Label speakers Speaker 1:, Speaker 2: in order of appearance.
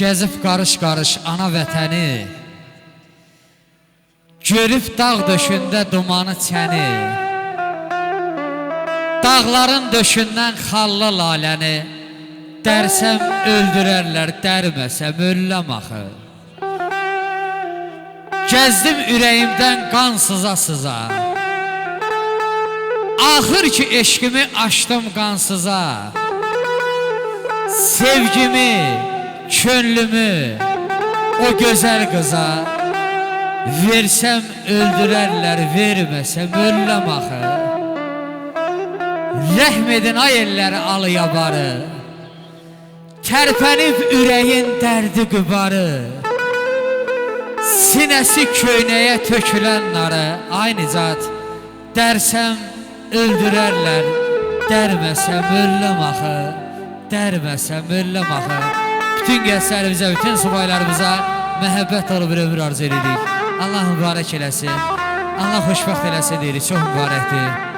Speaker 1: Gəzib qarış-qarış ana vətəni. Görüb dağ döşündə dumanı çəni. Dağların döşündən xallı laləni. Dərsəm öldürərlər, dərməsəm ölləm axı. Gəzdim ürəyimdən qan sıza-sıza Axır ki eşqimi açdım qansıza Sevgimi, könlümü o gözəl qıza Versəm öldürərlər, verməsəm ölləm axı. Rəhm edin ay elləri alı yabarı Tərpənib ürəyin dərdi qübarı. Sinəsi köynəyə tökülən narı Ay Nicat Dərsəm öldürərlər Dərməsəm ölləm axı Dərməsəm ölləm axı Bütün gəzlərimizə, bütün subaylarımıza Məhəbbət dolu bir ömür arzu edirik Allah mübarək eləsin. Allah xoşbəxt eləsin deyirik. Çox mübarəkdir